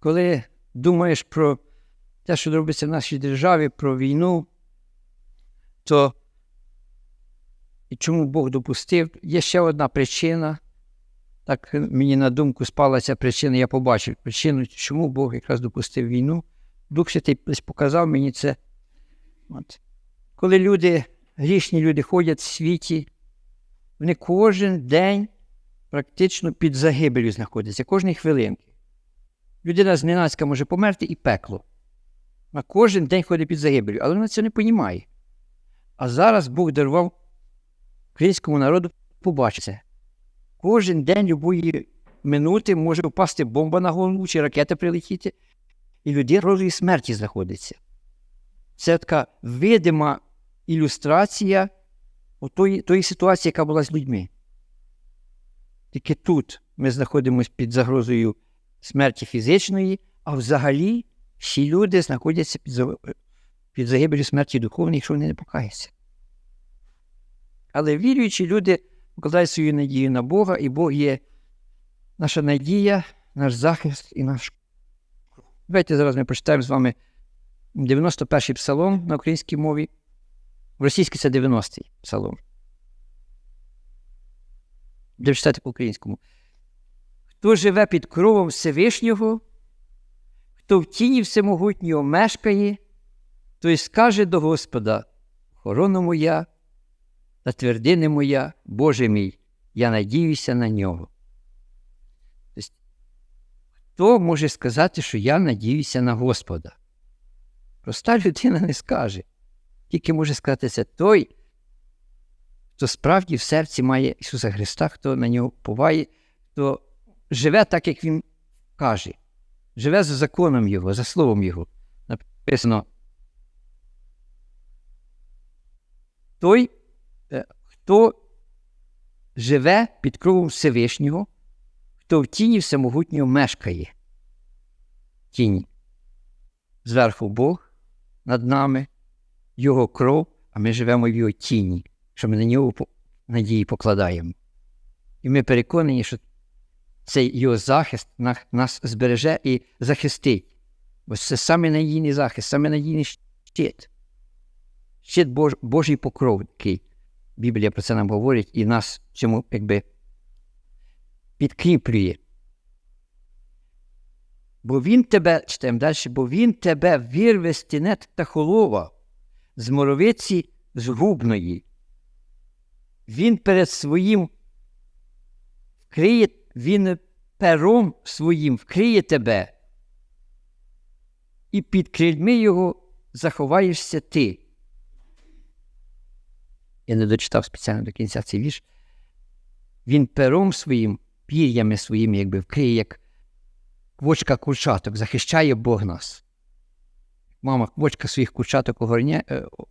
коли думаєш про те, що робиться в нашій державі, про війну, то і чому Бог допустив, є ще одна причина. Так мені на думку спала ця причина, я побачив причину, чому Бог якраз допустив війну. Дух Святий показав мені це. От. Коли люди, грішні люди ходять в світі, вони кожен день практично під загибелью знаходяться, кожної хвилинки. Людина зненацька може померти і пекло. А кожен день ходить під загибелью, але вона це не розуміє. А зараз Бог дарував українському народу побачити. Кожен день любої минути може впасти бомба на голову чи ракета прилетіти, і людина розовій смерті знаходиться. Це така видима ілюстрація тої, тої ситуації, яка була з людьми. Тільки тут ми знаходимося під загрозою смерті фізичної, а взагалі всі люди знаходяться під під загибелю смерті духовної, якщо вони не покаються. Але віруючі люди покладають свою надію на Бога, і Бог є наша надія, наш захист і наш. Давайте зараз ми прочитаємо з вами 91-й псалом на українській мові. В російській це 90-й псалом. Де читати по-українському. Хто живе під кровом Всевишнього, хто в тіні всемогутнього мешкає, той скаже до Господа: Охорона моя та твердини моя, Боже мій, я надіюся на нього. Тобто, Хто може сказати, що я надіюся на Господа? Проста людина не скаже. Тільки може сказати це той, хто справді в серці має Ісуса Христа, хто на нього поває, хто живе так, як Він каже, живе за законом Його, за Словом Його. Написано. Той, е, хто живе під кровом Всевишнього, хто в тіні всемогутнього мешкає. Тіні. Зверху Бог над нами, Його кров, а ми живемо в його тіні, що ми на нього надії покладаємо. І ми переконані, що цей його захист нас збереже і захистить. Бо це саме надійний захист, саме надійний щит. Щит Бож, Божий покров, який Біблія про це нам говорить, і нас цьому якби підкріплює. Бо він тебе, читаємо далі, бо він тебе вирве з тінет та холова, з моровиці згубної. Він перед своїм вкриє, він пером своїм вкриє тебе, і під крильми його заховаєшся ти. Я не дочитав спеціально до кінця цей вірш. Він пером своїм, пір'ями своїми, якби вкриє, як квочка курчаток, захищає Бог нас. Мама квочка своїх курчаток огорне,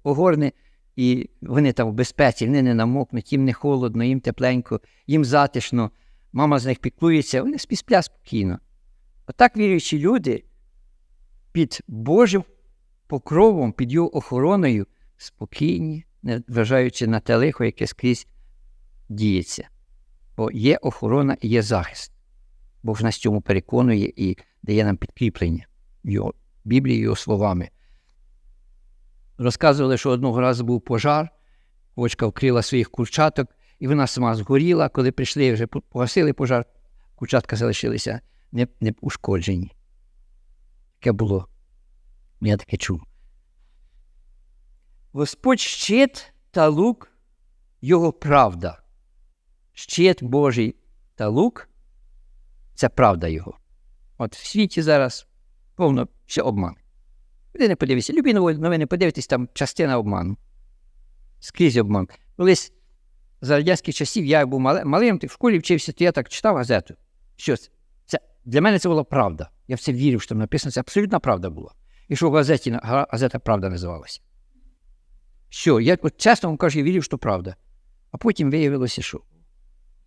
огорне, і вони там в безпеці, вони не намокнуть, їм не холодно, їм тепленько, їм затишно. Мама з них піклується, вони спісплять спокійно. Отак віруючі люди під Божим покровом, під його охороною спокійні, не вважаючи на те лихо, яке скрізь діється. Бо є охорона і є захист. Бог нас цьому переконує і дає нам підкріплення його Біблією його словами. Розказували, що одного разу був пожар, очка вкрила своїх курчаток, і вона сама згоріла. Коли прийшли, вже погасили пожар, курчатка залишилися не, не ушкоджені. Таке було. Я таке чув. Господь щит та лук його правда. Щит Божий та лук це правда його. От в світі зараз повно ще обман. Ви не подивіться, любі новини подивитесь, там частина обману. Скрізь обман. Колись за радянських часів я був малим, ти в школі вчився, то я так читав газету. Що це? Для мене це була правда. Я в це вірив, що там написано, це абсолютна правда була. І що в газеті газета Правда називалася. Що, я от чесно вам кажу, я вірив, що правда. А потім виявилося, що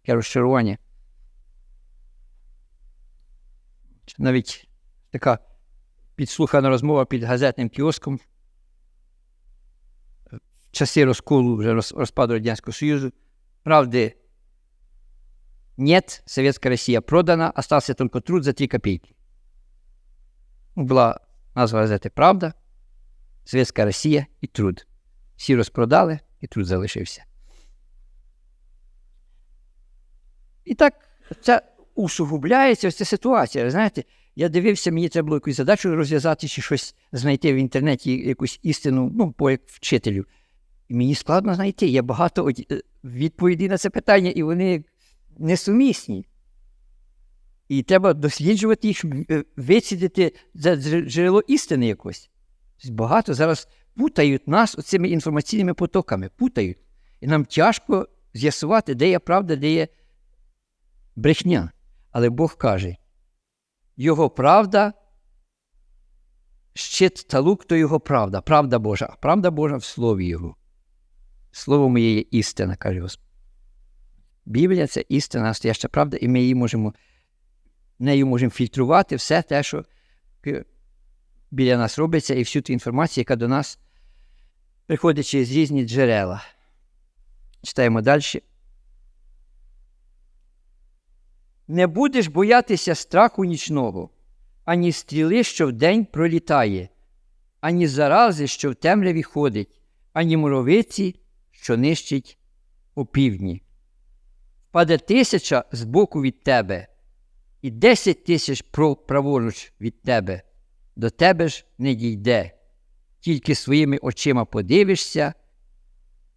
таке розчарування. Навіть така підслухана розмова під газетним кіоском. Часи розколу вже розпаду Радянського Союзу. Правди нет, Советская Россия продана, остался только труд за 3 копейки. була назва газети Правда, Світська Росія і Труд. Всі розпродали, і труд залишився. І так це усугубляється ось ця ситуація. Знаєте, я дивився, мені треба було якусь задачу розв'язати чи щось знайти в інтернеті, якусь істину, ну, по як вчителю. Мені складно знайти. Є багато е, відповідей на це питання, і вони несумісні. І треба досліджувати їх, щоб е, вицідити джерело істини якось. Багато зараз путають нас оцими інформаційними потоками, путають. І нам тяжко з'ясувати, де є правда, де є брехня. Але Бог каже, його правда, щит та лук то його правда, правда Божа, правда Божа в слові Його. Слово моє є істина, каже Господь. Біблія це істина, настояща правда, і ми її можемо, нею можемо фільтрувати все те, що біля нас робиться, і всю ту інформацію, яка до нас приходить через різні джерела. Читаємо далі. Не будеш боятися страху нічного, ані стріли, що вдень пролітає, ані зарази, що в темряві ходить, ані муровиці, що нищить опівдні. Впаде тисяча з боку від тебе, і десять тисяч праворуч від тебе, до тебе ж не дійде, тільки своїми очима подивишся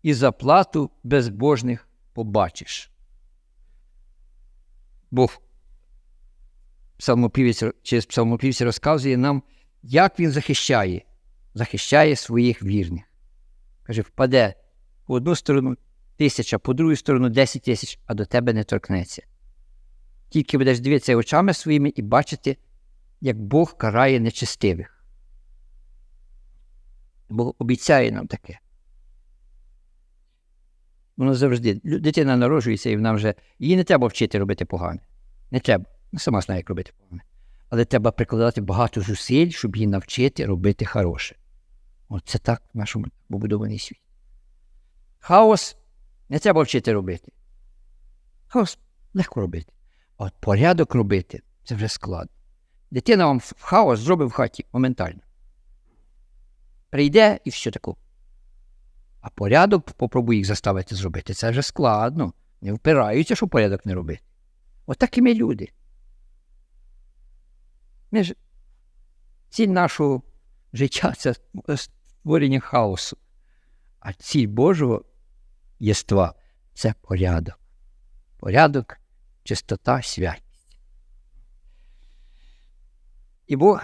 і заплату безбожних побачиш. Бог через псалмопівця розказує нам, як він захищає, захищає своїх вірних. Каже, впаде в одну сторону тисяча, по другу сторону десять тисяч, а до тебе не торкнеться. Тільки будеш дивитися очами своїми і бачити, як Бог карає нечестивих. Бог обіцяє нам таке. Воно завжди. Дитина народжується і вона вже. Її не треба вчити робити погане. Не треба. Вона сама знає, як робити погане. Але треба прикладати багато зусиль, щоб її навчити робити хороше. Оце так в нашому побудований світ. Хаос не треба вчити робити. Хаос легко робити. А от порядок робити це вже складно. Дитина вам хаос зробить в хаті моментально. Прийде і все таке. А порядок попробуй їх заставити зробити. Це вже складно. Не впираються, що порядок не робити. От такі ми люди. Ми ж... Ціль нашого життя це створення хаосу. А ціль Божого єства це порядок. Порядок, чистота, святість. І Бог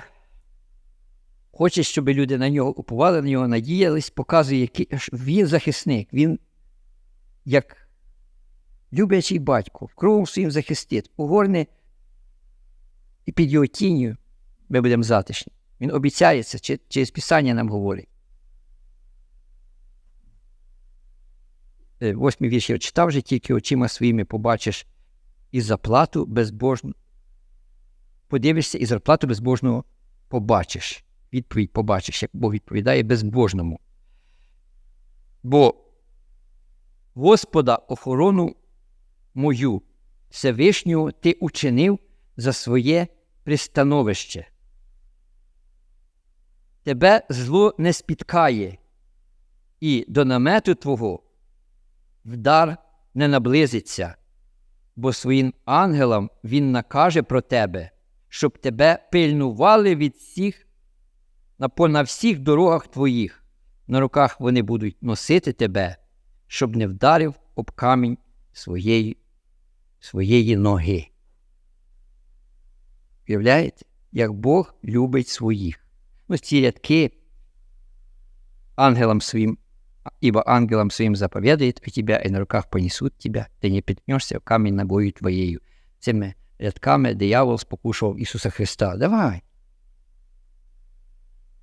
хоче, щоб люди на нього уповали, на нього надіялись, показує, який він захисник, він як люблячий батько, кровом своїм захистить, угорне і під його тінню ми будемо затишні. Він обіцяється, через Писання нам говорить. Восьмий вірш я читав вже тільки очима своїми побачиш і заплату безбожну. Подивишся і зарплату безбожного побачиш відповідь побачиш, як Бог відповідає безбожному. Бо Господа охорону мою Всевишнього ти учинив за своє пристановище. Тебе зло не спіткає, і до намету Твого вдар не наблизиться, бо своїм ангелам Він накаже про тебе, щоб тебе пильнували від всіх на, всіх дорогах твоїх, на руках вони будуть носити тебе, щоб не вдарив об камінь своєї своєї ноги. Уявляєте, як Бог любить своїх. Ось ці рядки ангелам своїм, ибо ангелам своїм заповедает у тебя, і на руках понесуть тебя, ти не піднешся в камінь ногою твоєю. Цими рядками диявол спокушував Ісуса Христа. Давай,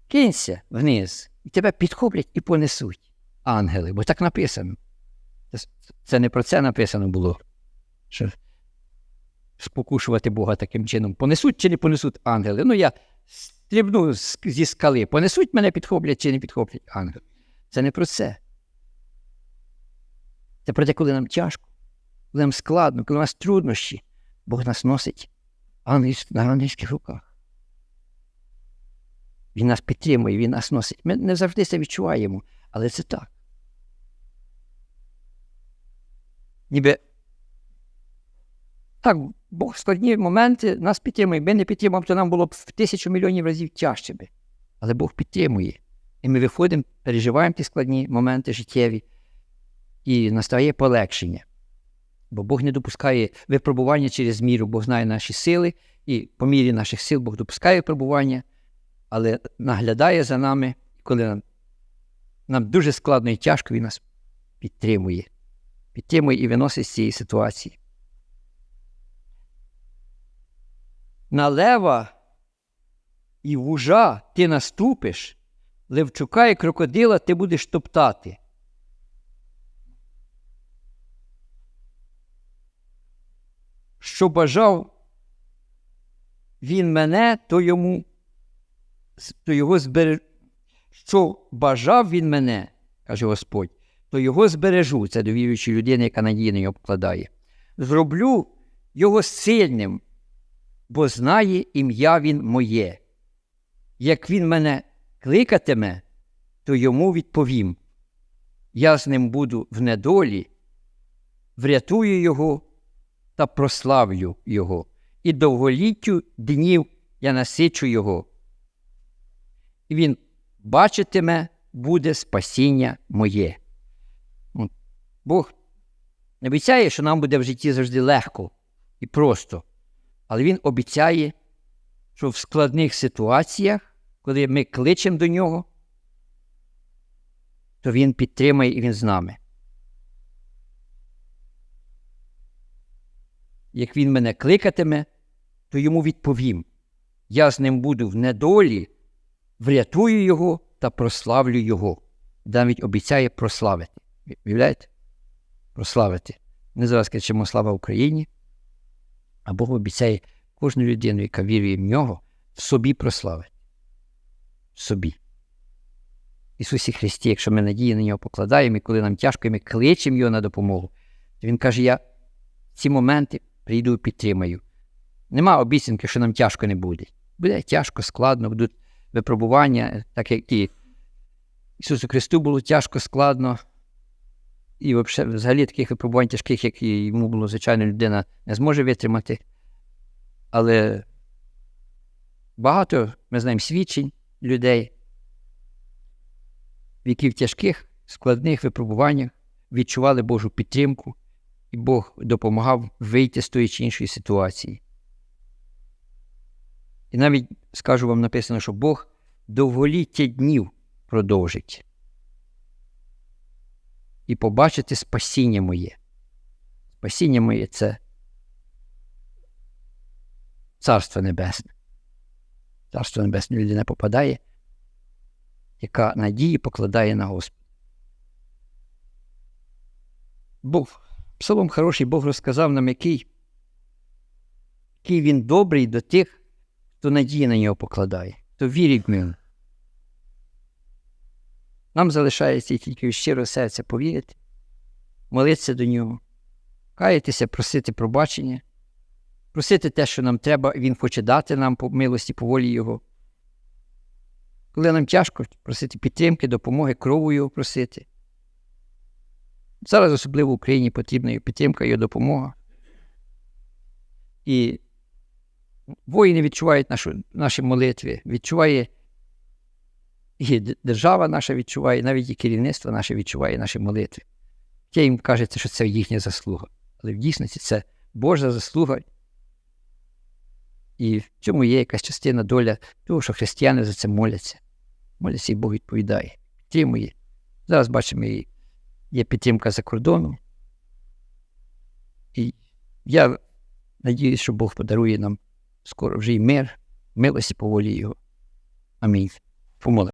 кинься вниз, і тебе підхоплять і понесуть ангели, бо так написано. Це не про це написано було. що Спокушувати Бога таким чином. Понесуть чи не понесуть ангели? Ну, я стрібну зі скали. Понесуть мене, підхоплять чи не підхоплять ангели. Це не про це. Це про те, коли нам тяжко, коли нам складно, коли у нас труднощі, Бог нас носить на ангельських руках. Він нас підтримує, Він нас носить. Ми не завжди це відчуваємо, але це так. Ніби так, Бог складні моменти нас підтримує. Ми не підтримуємо, то нам було б в тисячу мільйонів разів тяжче би. Але Бог підтримує. І ми виходимо, переживаємо ті складні моменти життєві, і настає полегшення. Бо Бог не допускає випробування через міру, Бог знає наші сили, і по мірі наших сил Бог допускає випробування, але наглядає за нами, коли нам, нам дуже складно і тяжко, Він нас підтримує. Підтримує і виносить з цієї ситуації. На лева і вужа ти наступиш, левчука і крокодила ти будеш топтати. Що бажав він мене, то йому то його збереж... Що бажав він мене, каже Господь, то його збережу, це довіруючи людини, яка надії на нього. Зроблю його сильним, бо знає ім'я він моє. Як він мене кликатиме, то йому відповім. Я з ним буду в недолі, врятую його та прославлю його, і довголіттю днів я насичу його. І він бачитиме, буде спасіння моє. Бог не обіцяє, що нам буде в житті завжди легко і просто. Але Він обіцяє, що в складних ситуаціях, коли ми кличемо до нього, то Він підтримає і Він з нами. Як він мене кликатиме, то йому відповім. Я з ним буду в недолі, врятую його та прославлю його. Навіть обіцяє прославити. Уявляєте? Прославити. Ми зараз кричимо слава Україні, а Бог обіцяє кожну людину, яка вірує в нього, в собі прославити. Собі. Ісусі Христі, якщо ми надії на нього покладаємо, і коли нам тяжко, і ми кличемо його на допомогу, то Він каже: Я ці моменти прийду і підтримаю. Нема обіцянки, що нам тяжко не буде. Буде тяжко, складно, будуть випробування, так як і Ісусу Христу було тяжко, складно. І взагалі таких випробувань тяжких, як йому було, звичайно, людина не зможе витримати. Але багато ми знаємо свідчень людей, які в тяжких, складних випробуваннях відчували Божу підтримку, і Бог допомагав вийти з тої чи іншої ситуації. І навіть скажу вам написано, що Бог довголіття днів продовжить. І побачити спасіння моє. Спасіння моє це Царство Небесне. Царство Небесне людина попадає, яка надії покладає на Господа. Бог, псалом хороший, Бог розказав нам, який, який він добрий до тих, хто надії на нього покладає, хто вірить в нього. Нам залишається тільки щиро серця повірити, молитися до нього, каятися, просити пробачення, просити те, що нам треба, Він хоче дати нам по милості, по волі Його. Коли нам тяжко просити підтримки, допомоги, крову Його просити. Зараз особливо в Україні потрібна і підтримка, і допомога. І воїни відчувають нашу, наші молитви, відчуває і держава наша відчуває, навіть і керівництво наше відчуває наші молитви. Хоча їм кажеться, що це їхня заслуга. Але в дійсності це Божа заслуга. І в цьому є якась частина доля того, що християни за це моляться. Моляться і Бог відповідає, підтримує. Зараз бачимо, є підтримка за кордоном. І я надіюсь, що Бог подарує нам скоро вже й мир, милості по волі Його. Амінь. Помолимо.